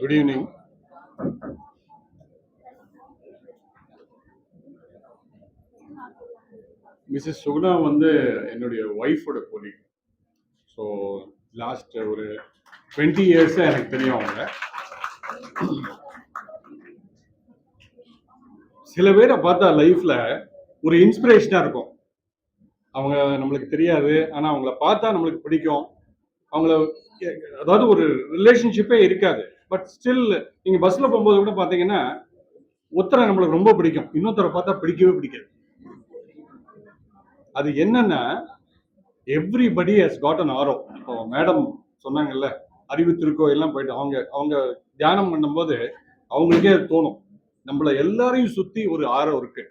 Good evening Mrs Suguna வந்து என்னுடைய ஒய்ஃபோட கொலி ஸோ லாஸ்ட் ஒரு டுவெண்ட்டி இயர்ஸாக எனக்கு தெரியும் அவங்க. சில பேரை பார்த்தா லைஃப்பில் ஒரு இன்ஸ்பிரேஷனாக இருக்கும். அவங்க நம்மளுக்கு தெரியாது. ஆனால் அவங்கள பார்த்தா நம்மளுக்கு பிடிக்கும். அவங்கள அதாவது ஒரு ரிலேஷன்ஷிப்பே இருக்காது. பட் ஸ்டில் நீங்கள் பஸ்ஸில் போகும்போது கூட பார்த்தீங்கன்னா ஒருத்தரை நம்மளுக்கு ரொம்ப பிடிக்கும். இன்னொருத்தரை பார்த்தா பிடிக்கவே பிடிக்காது. அது என்னன்னா everybody has got an aura இப்போ மேடம் சொன்னாங்கல்ல அறிவு திருக்கோ எல்லாம் போயிட்டு அவங்க அவங்க தியானம் பண்ணும்போது அவங்களுக்கே தோணும். நம்மள எல்லாரையும் சுத்தி ஒரு ஆரோ இருக்கு.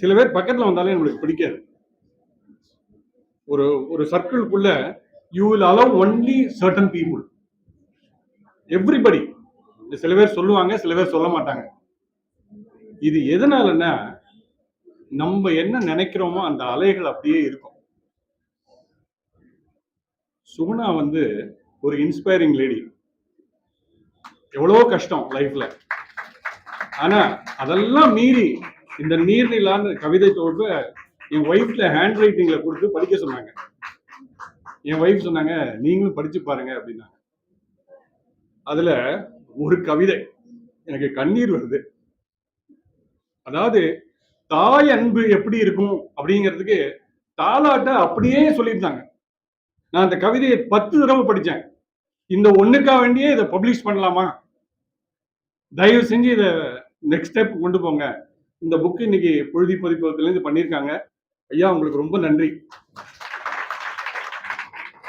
சில பேர் பக்கத்துல வந்தாலே நம்மளுக்கு பிடிக்காது. ஒரு ஒரு சர்க்கிள்குள்ள you will allow only certain people everybody சில பேர் சொல்லுவாங்க சில பேர் சொல்ல மாட்டாங்க. இது எதனாலன்னா நம்ம என்ன நினைக்கிறோமோ அந்த அலைகள் அப்படியே இருக்கும். சுகுணா வந்து ஒரு இன்ஸ்பைரிங் லேடி எவ்வளோ கஷ்டம் லைஃப்ல ஆனா அதெல்லாம் மீறி இந்த நீர்நிலான்னு கவிதை தொகுப்பை என் ஒய்ஃப்ல ஹேண்ட் ரைட்டிங்ல கொடுத்து படிக்க சொன்னாங்க. என் ஒய்ஃப் சொன்னாங்க நீங்களும் படிச்சு பாருங்க அப்படின்னாங்க. அதுல ஒரு கவிதை. எனக்கு கண்ணீர் வருது. அதாவது தாய் அன்பு எப்படி இருக்கும் அப்படிங்கிறதுக்கு தாலாட்ட அப்படியே சொல்லியிருந்தாங்க. நான் அந்த கவிதையை பத்து தடவை படித்தேன் இந்த ஒண்ணுக்கா வேண்டியே இதை பப்ளிஷ் பண்ணலாமா? தயவு செஞ்சு இதை நெக்ஸ்ட் ஸ்டெப் கொண்டு போங்க. இந்த புக் இன்னைக்கு பொழுதி பதிப்பகத்துலேருந்து பண்ணியிருக்காங்க. ஐயா உங்களுக்கு ரொம்ப நன்றி.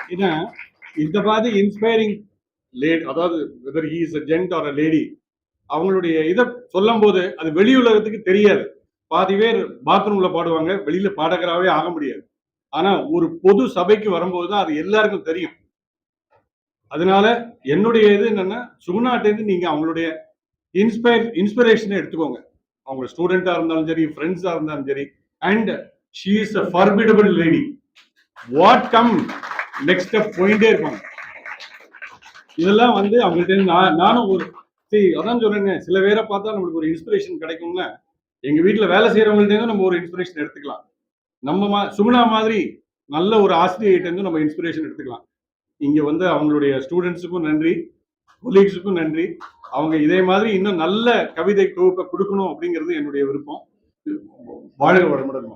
ஏன்னா இந்த மாதிரி இன்ஸ்பைரிங் லேட் அதாவது whether he is a gent or a lady அவங்களுடைய இதை சொல்லும் போது அது வெளி உலகத்துக்கு தெரியாது. பாதி பேர் பாத்ரூம்ல பாடுவாங்க வெளியில பாடகராகவே ஆக முடியாது. ஆனா ஒரு பொது சபைக்கு வரும்போது தான் அது எல்லாருக்கும் தெரியும். அதனால என்னுடைய இது என்னன்னா சுகுணாட்டேருந்து நீங்க அவங்களுடைய இன்ஸ்பயர் இன்ஸ்பிரேஷனை எடுத்துக்கோங்க. அவங்க ஸ்டூடெண்டா இருந்தாலும் சரி ஃப்ரெண்ட்ஸா இருந்தாலும் சரி and she is a formidable lady what come next step போயிட்டே இருப்பாங்க. இதெல்லாம் வந்து அவங்கள்ட்ட இருந்து நான் நானும் ஒரு சரி அதான் சொல்றேன் சில பேரை பார்த்தா நம்மளுக்கு ஒரு இன்ஸ்பிரேஷன் கிடைக்கும்ல. எங்க வீட்டுல வேலை செய்யறவங்கள்ட்ட நம்ம ஒரு இன்ஸ்பிரேஷன் எடுத்துக்கலாம். நம்ம மா சுகுணா மாதிரி நல்ல ஒரு ஆசிரியர்கிட்ட இருந்து நம்ம இன்ஸ்பிரேஷன் எடுத்துக்கலாம். இங்க வந்து அவங்களுடைய ஸ்டூடெண்ட்ஸுக்கும் நன்றி கொலீக்ஸுக்கும் நன்றி. அவங்க இதே மாதிரி இன்னும் நல்ல கவிதை தொகுப்பை கொடுக்கணும் அப்படிங்கிறது என்னுடைய விருப்பம். வாழ்க வளமுடன்.